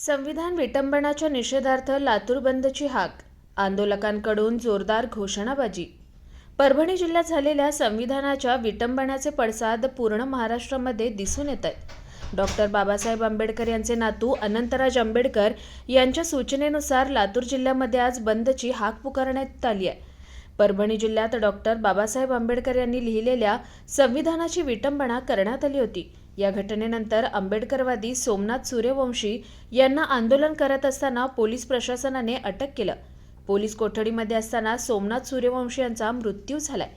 संविधान विटंबनाच्या निषेधार्थ लातूर बंदची हाक आंदोलकांकडून जोरदार घोषणाबाजी. परभणी जिल्ह्यात झालेल्या संविधानाच्या विटंबनाचे पडसाद पूर्ण महाराष्ट्रामध्ये दिसून येत आहेत डॉक्टर बाबासाहेब आंबेडकर यांचे नातू अनंतराज आंबेडकर यांच्या सूचनेनुसार लातूर जिल्ह्यामध्ये आज बंदची हाक पुकारण्यात आली आहे. परभणी जिल्ह्यात डॉक्टर बाबासाहेब आंबेडकर यांनी लिहिलेल्या संविधानाची विटंबना करण्यात आली होती. या घटनेनंतर आंबेडकरवादी सोमनाथ सूर्यवंशी यांना आंदोलन करत असताना पोलीस प्रशासनाने अटक केलं. पोलीस कोठडीमध्ये असताना सोमनाथ सूर्यवंशी यांचा मृत्यू झालाय.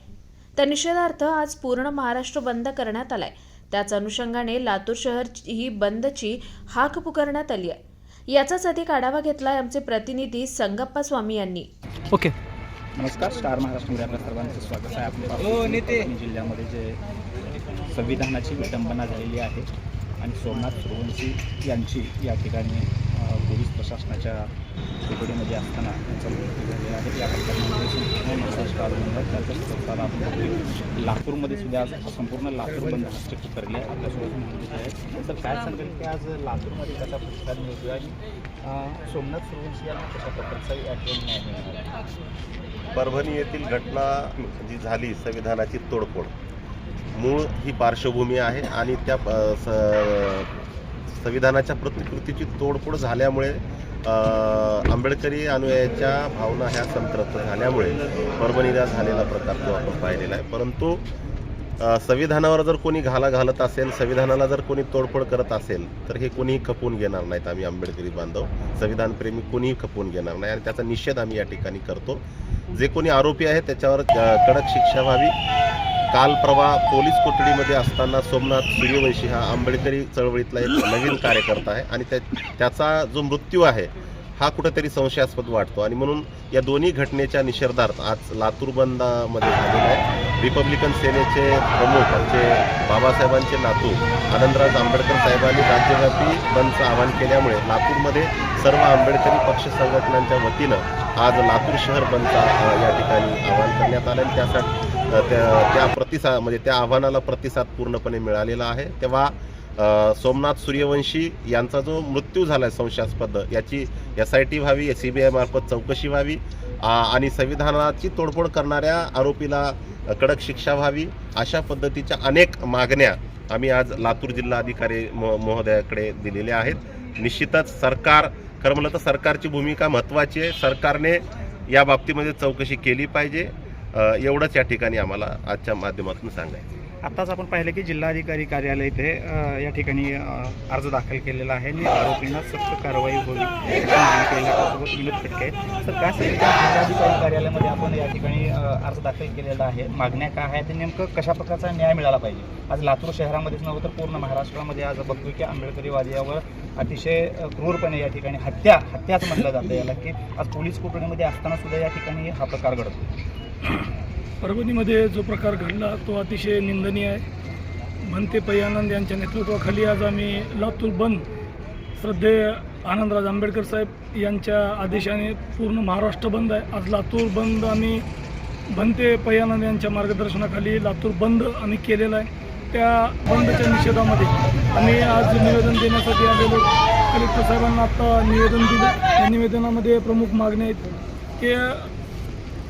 त्या निषेधार्थ आज पूर्ण महाराष्ट्र बंद करण्यात आलाय. त्याच अनुषंगाने लातूर शहर ही बंदची हाक पुकारण्यात आली आहे याचाच अधिक आढावा घेतलाय आमचे प्रतिनिधी संगप्पा स्वामी यांनी. ओके. नमस्कार स्टार महाराष्ट्रामध्ये आपल्या सर्वांचं स्वागत आहे. आपण पाहतो परभणी जिल्ह्यामध्ये जे संविधानाची विटंबना झालेली आहे आणि सोमनाथ सूर्यवंशी यांची या ठिकाणी पोलीस प्रशासनाच्या कोठडीमध्ये असताना त्यांचा मृत्यू झालेला आहे. या प्रकरणामध्ये संपूर्ण महाराष्ट्र बंद आहे प्रकार आपण लातूरमध्ये सुद्धा आज संपूर्ण लातूर बंद हस्तक्षेप करले आहे. आपल्यासोबत म्हणलेले आहेत तर काय सांगेल की आज लातूरमध्ये त्याचा प्रतिसाद मिळतो आणि सोमनाथ सुरवंशी यांना कशा प्रकारचा या नाही मिळाला परभणी येथील घटना जी झाली संविधानाची तोडफोड मूळ ही पार्श्वभूमी आहे आणि त्या संविधानाच्या प्रतिकृतीची तोडफोड झाल्यामुळे आंबेडकरी अनुयायाच्या भावना ह्या संतप्त झाल्यामुळे परभणीला झालेला प्रकार तो आपण पाहिलेला आहे. परंतु संविधानावर जर कोणी घाला घालत असेल संविधानाला जर कोणी तोडफोड करत असेल तर हे कोणीही खपवून घेणार नाहीत आम्ही आंबेडकरी बांधव. संविधानप्रेमी कोणीही खपवून घेणार नाही आणि त्याचा निषेध आम्ही या ठिकाणी करतो. जे कोणी आरोपी आहे त्याच्यावर कडक शिक्षा व्हावी. काल प्रवा पोलीस कोठडीमध्ये असताना सोमनाथ सूर्यवंशी हा आंबेडकरी चळवळीतला एक नवीन कार्यकर्ता आहे आणि त्या त्याचा जो मृत्यू आहे हा कुठेतरी संशयास्पद वाटतो. आणि म्हणून या दोन्ही घटनेच्या निषेधार्थ आज लातूर बंदामध्ये झालेला आहे रिपब्लिकन सेनेचे प्रमुख आमचे बाबासाहेबांचे नातू आनंदराज आंबेडकर साहेबांनी राज्यव्यापी बंदचं आवाहन केल्यामुळे लातूरमध्ये सर्व आंबेडकरी पक्ष संघटनांच्या वतीनं आज लातूर शहर बंदचा या ठिकाणी आवाहन करण्यात आलं. आणि त्यासाठी त्या त्या प्रतिसाद म्हणजे त्या आव्हानाला प्रतिसाद पूर्णपणे मिळालेला आहे. तेव्हा सोमनाथ सूर्यवंशी यांचा जो मृत्यू झाला आहे संशयास्पद याची एस आय टी व्हावी सी बी आयमार्फत चौकशी व्हावी आणि संविधानाची तोडफोड करणाऱ्या आरोपीला कडक शिक्षा व्हावी अशा पद्धतीच्या अनेक मागण्या आम्ही आज लातूर जिल्हा अधिकारी महोदयाकडे दिलेल्या आहेत. निश्चितच सरकार खरं म्हणलं तर सरकारची भूमिका महत्त्वाची आहे. सरकारने या बाबतीमध्ये चौकशी केली पाहिजे. एवढंच या ठिकाणी आम्हाला आजच्या माध्यमातून सांगायचं आत्ताच आपण पाहिलं की जिल्हाधिकारी कार्यालय इथे या ठिकाणी अर्ज दाखल केलेला आहे. आणि आरोपींना सक्त कारवाई होईल याची विनोद खटके सर तर काय सांगितलं जिल्हाधिकारी कार्यालयामध्ये आपण या ठिकाणी अर्ज दाखल केलेला आहे. मागण्या काय आहेत ते नेमकं कशा प्रकारचा न्याय मिळाला पाहिजे? आज लातूर शहरामध्येच नव्हतं तर पूर्ण महाराष्ट्रामध्ये आज बघतोय की आंबेडकरी यावर अतिशय क्रूरपणे या ठिकाणी हत्या हत्याच म्हटलं जातं याला की आज पोलीस कोठडीमध्ये असताना सुद्धा या ठिकाणी हा प्रकार घडतो परभणीमध्ये जो प्रकार घडला तो अतिशय निंदनीय आहे. भंते पै आनंद यांच्या नेतृत्वाखाली आज आम्ही लातूर बंद श्रद्धेय आनंदराज आंबेडकर साहेब यांच्या आदेशाने पूर्ण महाराष्ट्र बंद आहे. आज लातूर बंद आम्ही भंते पै आनंद यांच्या मार्गदर्शनाखाली लातूर बंद आम्ही केलेला आहे. त्या बंदच्या निषेधामध्ये आम्ही आज निवेदन देण्यासाठी आलेलो कलेक्टर साहेबांना आत्ता निवेदन दिलं. या निवेदनामध्ये प्रमुख मागण्या आहेत. की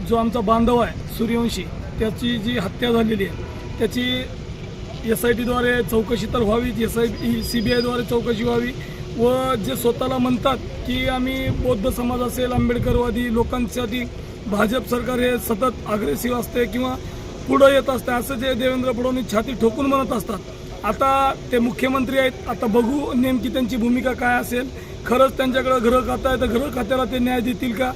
जो आमचा बांधव आहे सूर्यवंशी त्याची जी हत्या झालेली आहे त्याची एस आय टीद्वारे चौकशी तर व्हावी एस आय सी बी आयद्वारे चौकशी व्हावी व जे स्वतःला म्हणतात की आम्ही बौद्ध समाज असेल आंबेडकरवादी लोकांसाठी भाजप सरकार हे सतत अग्रेसिव्ह असते किंवा पुढं येत असते असं जे देवेंद्र फडणवीस छाती ठोकून म्हणत असतात. आता ते मुख्यमंत्री आहेत आता बघू नेमकी त्यांची भूमिका काय असेल. खरंच त्यांच्याकडं घरं खातं आहे तर घरं खात्याला ते न्याय देतील का?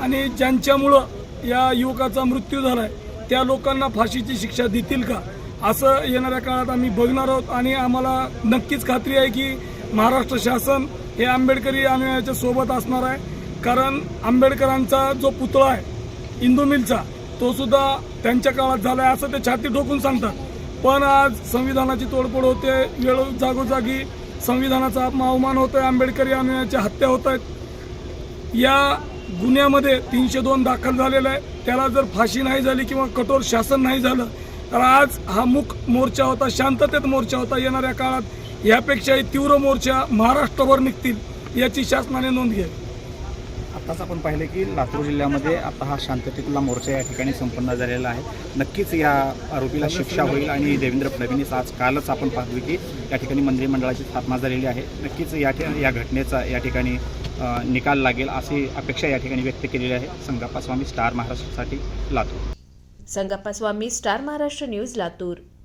आणि ज्यांच्यामुळं या युवकाचा मृत्यू झाला आहे त्या लोकांना फाशीची शिक्षा देतील का? असं येणाऱ्या काळात आम्ही बघणार आहोत आणि आम्हाला नक्कीच खात्री आहे की महाराष्ट्र शासन हे आंबेडकरी अनुयायाच्या सोबत असणार आहे. कारण आंबेडकरांचा जो पुतळा आहे इंदू मिलचा तो सुद्धा त्यांच्या काळात झाला आहे असं ते छाती ठोकून सांगतात. पण आज संविधानाची तोडफोड होते वेळ जागोजागी संविधानाचा अवमान होतोय आंबेडकरी अनुयायाच्या हत्या होत आहेत. या गुन्ह्यामध्ये तीनशे दोन दाखल झालेला आहे. त्याला जर फाशी नाही झाली किंवा कठोर शासन नाही झालं तर आज हा मुख मोर्चा होता शांततेत मोर्चा होता येणाऱ्या काळात. यापेक्षाही तीव्र मोर्चा महाराष्ट्रभर निघतील याची शासनाने नोंद घ्यावी. आत्ताच आपण पाहिलं की लातूर जिल्ह्यामध्ये आता हा शांततेतला मोर्चा या ठिकाणी संपन्न झालेला आहे. नक्कीच या आरोपीला शिक्षा होईल आणि देवेंद्र फडणवीस आज कालच आपण पाहतोय की या ठिकाणी मंत्रिमंडळाची स्थापना झालेली आहे. नक्कीच या ठिकाणी या घटनेचा या ठिकाणी निकाल लागेल अशी अपेक्षा या ठिकाणी व्यक्त केलेली आहे. संगप्पा स्वामी स्टार महाराष्ट्रासाठी Latur. Sangappa Swami star Maharashtra news Latur.